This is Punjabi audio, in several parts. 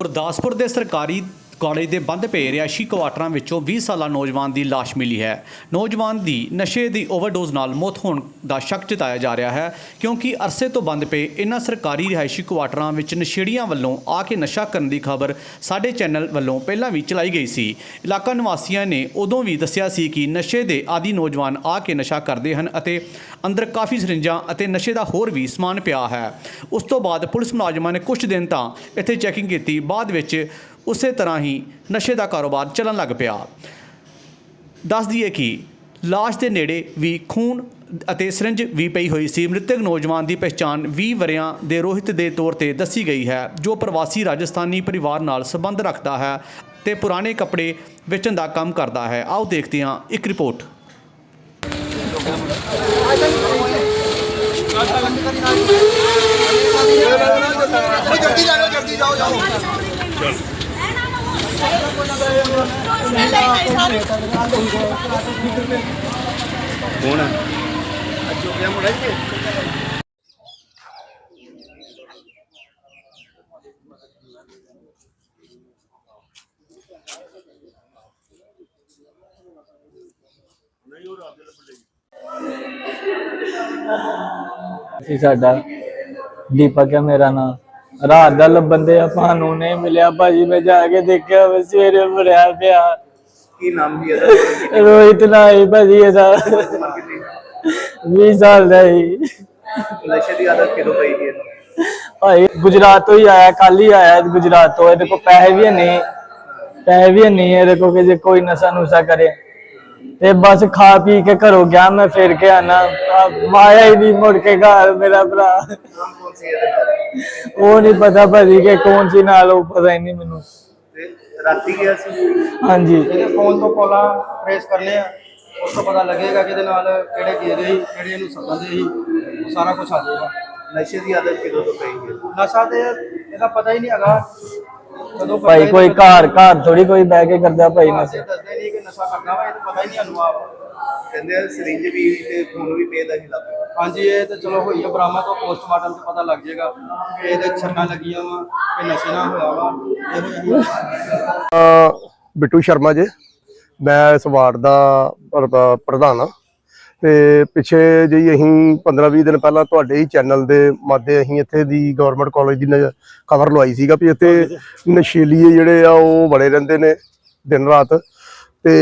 ਗੁਰਦਾਸਪੁਰ ਦੇ ਸਰਕਾਰੀ ਕਾਲਜ ਦੇ ਬੰਦ ਪਏ ਰਿਹਾਇਸ਼ੀ ਕੁਆਟਰਾਂ ਵਿੱਚੋਂ 20 ਸਾਲਾ ਨੌਜਵਾਨ ਦੀ ਲਾਸ਼ ਮਿਲੀ ਹੈ। ਨੌਜਵਾਨ ਦੀ ਨਸ਼ੇ ਦੀ ਓਵਰਡੋਜ਼ ਨਾਲ ਮੌਤ ਹੋਣ ਦਾ ਸ਼ੱਕ ਜਤਾਇਆ ਜਾ ਰਿਹਾ ਹੈ, ਕਿਉਂਕਿ ਅਰਸੇ ਤੋਂ ਬੰਦ ਪਏ ਇਨ੍ਹਾਂ ਸਰਕਾਰੀ ਰਿਹਾਇਸ਼ੀ ਕੁਆਟਰਾਂ ਵਿੱਚ ਨਸ਼ੇੜੀਆਂ ਵੱਲੋਂ ਆ ਕੇ ਨਸ਼ਾ ਕਰਨ ਦੀ ਖਬਰ ਸਾਡੇ ਚੈਨਲ ਵੱਲੋਂ ਪਹਿਲਾਂ ਵੀ ਚਲਾਈ ਗਈ ਸੀ। ਇਲਾਕਾ ਨਿਵਾਸੀਆਂ ਨੇ ਉਦੋਂ ਵੀ ਦੱਸਿਆ ਸੀ ਕਿ ਨਸ਼ੇ ਦੇ ਆਦੀ ਨੌਜਵਾਨ ਆ ਕੇ ਨਸ਼ਾ ਕਰਦੇ ਹਨ ਅਤੇ ਅੰਦਰ ਕਾਫੀ ਸਰਿੰਜਾਂ ਅਤੇ ਨਸ਼ੇ ਦਾ ਹੋਰ ਵੀ ਸਮਾਨ ਪਿਆ ਹੈ। ਉਸ ਤੋਂ ਬਾਅਦ ਪੁਲਿਸ ਮੁਲਾਜ਼ਮਾਂ ਨੇ ਕੁਝ ਦਿਨ ਤਾਂ ਇੱਥੇ ਚੈਕਿੰਗ ਕੀਤੀ। ਬਾਅਦ ਵਿੱਚ ਉਸੇ ਤਰ੍ਹਾਂ ਹੀ ਨਸ਼ੇ ਦਾ ਕਾਰੋਬਾਰ ਚੱਲਣ ਲੱਗ ਪਿਆ। ਦੱਸ ਦਈਏ ਕਿ ਲਾਸ਼ ਦੇ ਨੇੜੇ ਵੀ ਖੂਨ ਅਤੇ ਸਿਰੰਜ ਵੀ ਪਈ ਹੋਈ ਸੀ। ਮ੍ਰਿਤਕ ਨੌਜਵਾਨ ਦੀ ਪਛਾਣ 20 ਵਰਿਆਂ ਦੇ ਰੋਹਿਤ ਦੇ ਤੌਰ ਤੇ ਦੱਸੀ ਗਈ ਹੈ, ਜੋ ਪ੍ਰਵਾਸੀ ਰਾਜਸਥਾਨੀ ਪਰਿਵਾਰ ਨਾਲ ਸੰਬੰਧ ਰੱਖਦਾ ਹੈ ਤੇ ਪੁਰਾਣੇ ਕੱਪੜੇ ਵੇਚਣ ਦਾ ਕੰਮ ਕਰਦਾ ਹੈ। ਆਓ ਦੇਖਦੇ ਹਾਂ ਇੱਕ ਰਿਪੋਰਟ। ਜਲਦੀ ਜਾਓ ਜਲਦੀ ਜਾਓ ਜਾਓ। ਕੌਣ ਹੈ ਚੁੱਕਿਆ ਮੁੰਡਾ ਜੀ ਸੀ ਸਾਡਾ ਦੀਪਕ ਹੈ ਮੇਰਾ ਨਾਮ। ਰਾਤ ਦਾ ਲੱਭਣ ਦੇ ਆਪਾਂ ਨੂੰ ਨਹੀਂ ਮਿਲਿਆ ਭਾਜੀ ਮੈਂ ਜਾ ਕੇ ਦੇਖਿਆ ਵੇ ਸਵੇਰੇ ਫੜਿਆ ਪਿਆ। ਕੀ ਨਾਮ ਵੀ ਇਹਦਾ? ਰੋਹਿਤ ਨਾਈ ਭਾਜੀ ਇਹਦਾ। 20 ਸਾਲ ਦਾ ਹੀ। ਨਸ਼ੇ ਦੀ ਆਦਤ ਕਿਦੋਂ ਪਈ ਹੈ ਭਾਈ ਗੁਜਰਾਤ ਤੋਂ ਹੀ ਆਇਆ ਕੱਲ ਹੀ ਆਇਆ ਗੁਜਰਾਤ ਤੋਂ। ਇਹਦੇ ਕੋਲ ਪੈਸੇ ਵੀ ਨਹੀਂ। ਪੈਸੇ ਵੀ ਨਹੀਂ ਇਹਦੇ ਕੋਲ ਕਿ ਜੇ ਕੋਈ ਨਸ਼ਾ ਨੁਸ਼ਾ ਕਰੇ। ਤੇ ਬਸ ਖਾ ਪੀ ਕੇ ਘਰੋਂ ਗਿਆ ਮੈਂ ਫਿਰ ਕੇ ਆਣਾ ਮਾਇਆ ਹੀ ਨਹੀਂ ਮੁੜ ਕੇ ਘਰ ਮੇਰਾ ਭਰਾ। ਉਹ ਨਹੀਂ ਪਤਾ ਭਾਜੀ ਕਿ ਕੌਣ ਸੀ ਨਾਲ ਉਹ ਪਤਾ ਹੀ ਨਹੀਂ ਮੈਨੂੰ। ਤੇ ਰਾਤੀ ਗਿਆ ਸੀ? ਹਾਂਜੀ। ਫੋਨ ਤੋਂ ਕਾਲਾਂ ਟ੍ਰੇਸ ਕਰਨੇ ਆ ਉਸ ਤੋਂ ਪਤਾ ਲੱਗੇਗਾ ਕਿ ਇਹਦੇ ਨਾਲ ਕਿਹੜੇ ਗਏ ਦੇ ਸੀ ਕਿਹੜੇ ਇਹਨੂੰ ਸੱਦਦੇ ਸੀ ਸਾਰਾ ਕੁਝ ਆ ਜਾਏਗਾ। ਨਸ਼ੇ ਦੀ ਆਦਤ ਕਿਦੋਂ ਤੋਂ ਪਈ ਹੈ? ਨਸ਼ਾ ਤੇ ਇਹਦਾ ਪਤਾ ਹੀ ਨਹੀਂ ਹੈਗਾ। ਭਾਈ ਕੋਈ ਘਰ ਘਰ ਥੋੜੀ ਕੋਈ ਬਹਿ ਕੇ ਕਰਦਾ ਭਾਈ ਨਸ਼ੇ ਦੱਸਦੇ ਨਹੀਂ ਕਿ ਨਸ਼ਾ ਕਰਦਾ ਵਾ ਇਹ ਤਾਂ ਪਤਾ ਹੀ ਨਹੀਂ ਸਾਨੂੰ ਆਪ। ਕਹਿੰਦੇ ਆ ਸਰਿੰਜ ਵੀ ਤੇ ਖੂਨ ਵੀ ਪੇਦਾ ਹੀ ਲੱਗ ਹਾਂਜੀ ਇਹ ਤਾਂ ਚਲੋ ਹੋਈ ਆ ਬਰਾਮਦ ਤੋਂ ਪੋਸਟਮਾਰਟਮ ਤੇ ਪਤਾ ਲੱਗ ਜਾਏਗਾ। ਕਿ ਇਹਦੇ ਛੱਕਾਂ ਲੱਗੀਆਂ ਵਾ ਕਿ ਨਸ਼ੇ ਨਾਲ ਹੋਇਆ ਵਾ ਬਿੱਟੂ ਸ਼ਰਮਾ ਜੀ ਮੈਂ ਇਸ ਵਾਰਡ ਦਾ ਪ੍ਰ- ਪ੍ਰਧਾਨ ਹਾਂ ਤੇ ਪਿੱਛੇ ਜਿਹੀ ਅਸੀਂ 15-20 ਦਿਨ ਪਹਿਲਾਂ ਤੁਹਾਡੇ ਹੀ ਚੈਨਲ ਦੇ ਮਾਧੇ ਅਸੀਂ ਇੱਥੇ ਦੀ ਗਵਰਨਮੈਂਟ ਕਾਲਜ ਦੀ ਖਬਰ ਲਵਾਈ ਸੀਗਾ ਵੀ ਇੱਥੇ ਨਸ਼ੀਲੀਏ ਜਿਹੜੇ ਆ ਉਹ ਬੜੇ ਰਹਿੰਦੇ ਨੇ ਦਿਨ ਰਾਤ ਤੇ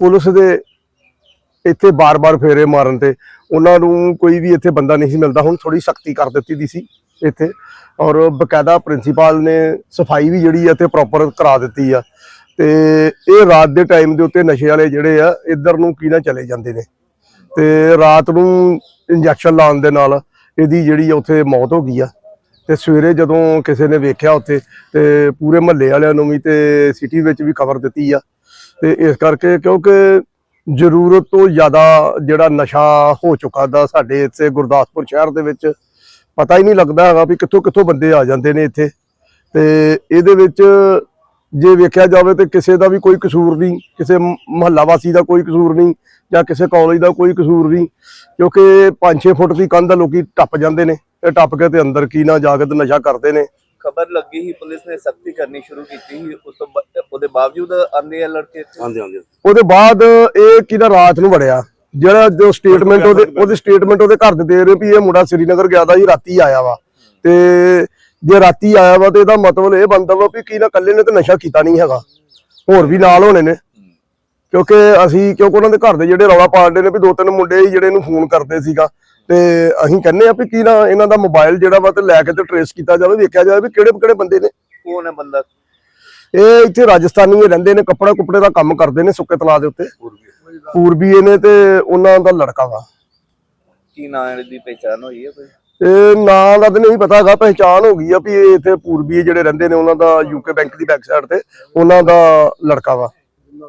ਪੁਲਿਸ ਦੇ ਇੱਥੇ ਬਾਰ-ਬਾਰ ਫੇਰੇ ਮਾਰਨ ਤੇ ਉਹਨਾਂ ਨੂੰ ਕੋਈ ਵੀ ਇੱਥੇ ਬੰਦਾ ਨਹੀਂ ਸੀ ਮਿਲਦਾ ਹੁਣ ਥੋੜੀ ਸਖਤੀ ਕਰ ਦਿੱਤੀ ਦੀ ਸੀ ਇੱਥੇ ਔਰ ਬਕਾਇਦਾ ਪ੍ਰਿੰਸੀਪਲ ਨੇ ਸਫ਼ਾਈ ਵੀ ਜਿਹੜੀ ਆ ਤੇ ਪ੍ਰੋਪਰ ਕਰਾ ਦਿੱਤੀ ਆ ਤੇ ਇਹ ਰਾਤ ਦੇ ਟਾਈਮ ਦੇ ਉੱਤੇ ਨਸ਼ੇ ਵਾਲੇ ਜਿਹੜੇ ਆ ਇੱਧਰ ਨੂੰ ਕੀ ਨਾ ਚਲੇ ਜਾਂਦੇ ਨੇ। ਤੇ ਰਾਤ ਨੂੰ ਇੰਜੈਕਸ਼ਨ ਲਾਉਣ ਦੇ ਨਾਲ ਇਹਦੀ ਜਿਹੜੀ ਆ ਉੱਥੇ ਮੌਤ ਹੋ ਗਈ ਆ। ਤੇ ਸਵੇਰੇ ਜਦੋਂ ਕਿਸੇ ਨੇ ਵੇਖਿਆ ਉੱਥੇ ਤੇ ਪੂਰੇ ਮਹੱਲੇ ਵਾਲਿਆਂ ਨੂੰ ਵੀ ਤੇ ਸਿਟੀ ਵਿੱਚ ਵੀ ਖਬਰ ਦਿੱਤੀ ਆ। ਤੇ ਇਸ ਕਰਕੇ ਕਿਉਂਕਿ ਜ਼ਰੂਰਤ ਤੋਂ ਜ਼ਿਆਦਾ ਜਿਹੜਾ ਨਸ਼ਾ ਹੋ ਚੁੱਕਾ ਦਾ ਸਾਡੇ ਇੱਥੇ ਗੁਰਦਾਸਪੁਰ ਸ਼ਹਿਰ ਦੇ ਵਿੱਚ, ਪਤਾ ਹੀ ਨਹੀਂ ਲੱਗਦਾ ਹੈਗਾ ਵੀ ਕਿੱਥੋਂ ਕਿੱਥੋਂ ਬੰਦੇ ਆ ਜਾਂਦੇ ਨੇ ਇੱਥੇ। ਤੇ ਇਹਦੇ ਵਿੱਚ ਜੇ ਵੇਖਿਆ ਜਾਵੇ ਤੇ ਕਿਸੇ ਦਾ ਵੀ ਕੋਈ ਕਸੂਰ ਨਹੀਂ, ਕਿਸੇ ਮਹੱਲਾ ਵਾਸੀ ਦਾ ਕੋਈ ਕਸੂਰ ਨਹੀਂ ਜਾਂ ਕਿਸੇ ਕਾਲਜ ਦਾ ਕੋਈ ਕਸੂਰ ਨਹੀਂ ਕਿਉਂਕਿ 5-6 ਫੁੱਟ ਦੀ ਕੰਧ ਲੋਕੀ ਟੱਪ ਜਾਂਦੇ ਨੇ ਤੇ ਟੱਪ ਕੇ ਤੇ ਅੰਦਰ ਕੀ ਨਾ ਜਾ ਕੇ ਤੇ ਨਸ਼ਾ ਕਰਦੇ ਨੇ। ਖਬਰ ਲੱਗੀ ਹੀ ਪੁਲਿਸ ਨੇ ਸਖਤੀ ਕਰਨੀ ਸ਼ੁਰੂ ਕੀਤੀ ਸੀ ਉਸ ਤੋਂ ਉਹਦੇ ਬਾਵਜੂਦ ਆਂਦੇ ਆ ਲੜਕੇ ਆਂਦੇ ਆਂਦੇ ਉਹਦੇ ਬਾਅਦ ਇਹ ਕਿਹਦਾ ਰਾਤ ਨੂੰ ਵੜਿਆ ਜਿਹੜਾ ਜੋ ਸਟੇਟਮੈਂਟ ਉਹਦੇ ਉਹਦੀ ਸਟੇਟਮੈਂਟ ਉਹਦੇ ਘਰ ਦੇ ਦੇ ਰਹੇ ਵੀ ਇਹ ਮੁੰਡਾ ਸ੍ਰੀਨਗਰ ਗਿਆ ਦਾ ਜੀ ਰਾਤੀ ਆਇਆ ਵਾ। ਤੇ ਜੇ ਰਾਤੀ ਆਇਆ ਵਾ ਤੇ ਇਹਦਾ ਮਤਲਬ ਇਹ ਬਣਦਾ ਵਾ ਵੀ ਕੀ ਨਾ ਇਕੱਲੇ ਨੇ ਤੇ ਨਸ਼ਾ ਕੀਤਾ ਨਹੀਂ ਹੈਗਾ ਹੋਰ ਵੀ ਨਾਲ ਹੋਣੇ ਨੇ। ਕਿਉਂਕਿ ਅਸੀਂ ਕਿਉਂਕਿ ਉਹਨਾਂ ਦੇ ਘਰ ਦੇ ਜਿਹੜੇ ਰੌਲਾ ਪਾਉਂਦੇ ਨੇ ਵੀ ਦੋ ਤਿੰਨ ਮੁੰਡੇ ਜਿਹੜੇ ਇਹਨੂੰ ਫੋਨ ਕਰਦੇ ਸੀਗਾ। ਤੇ ਅਸੀਂ ਕਹਿੰਨੇ ਆ ਵੀ ਕੀ ਨਾ ਇਹਨਾਂ ਦਾ ਮੋਬਾਈਲ ਜਿਹੜਾ ਵਾ ਤੇ ਲੈ ਕੇ ਤੇ ਟਰੇਸ ਕੀਤਾ ਜਾਵੇ ਵੇਖਿਆ ਜਾਵੇ ਵੀ ਕਿਹੜੇ ਕਿਹੜੇ ਬੰਦੇ ਨੇ। ਕੌਣ ਹੈ ਬੰਦਾ? ਇਹ ਇੱਥੇ ਰਾਜਸਥਾਨੀ ਰਹਿੰਦੇ ਨੇ ਕੱਪੜਾ ਕੁਪੜੇ ਦਾ ਕੰਮ ਕਰਦੇ ਨੇ ਸੁੱਕੇ ਤਲਾਅ ਦੇ ਉੱਤੇ। ਪੂਰਬੀਏ ਨੇ ਤੇ ਉਹਨਾਂ ਦਾ ਲੜਕਾ ਵਾ। ਕੀ ਨਾਂ ਹੈ ਦੀ? ਪਹਿਚਾਨ ਹੋਈ ਹੈ ਕੋਈ? ਇਹ ਨਾਂ ਦਾ ਤਾਂ ਨਹੀਂ ਪਤਾ ਹੈਗਾ ਪਹਿਚਾਨ ਹੋ ਗਈ ਆ ਵੀ ਇਹ ਇੱਥੇ ਪੂਰਬੀਏ ਜਿਹੜੇ ਰਹਿੰਦੇ ਨੇ ਉਹਨਾਂ ਦਾ ਯੂਕੇ ਬੈਂਕ ਦੀ ਬੈਕ ਸਾਈਡ ਤੇ ਉਹਨਾਂ ਦਾ ਲੜਕਾ ਵਾ।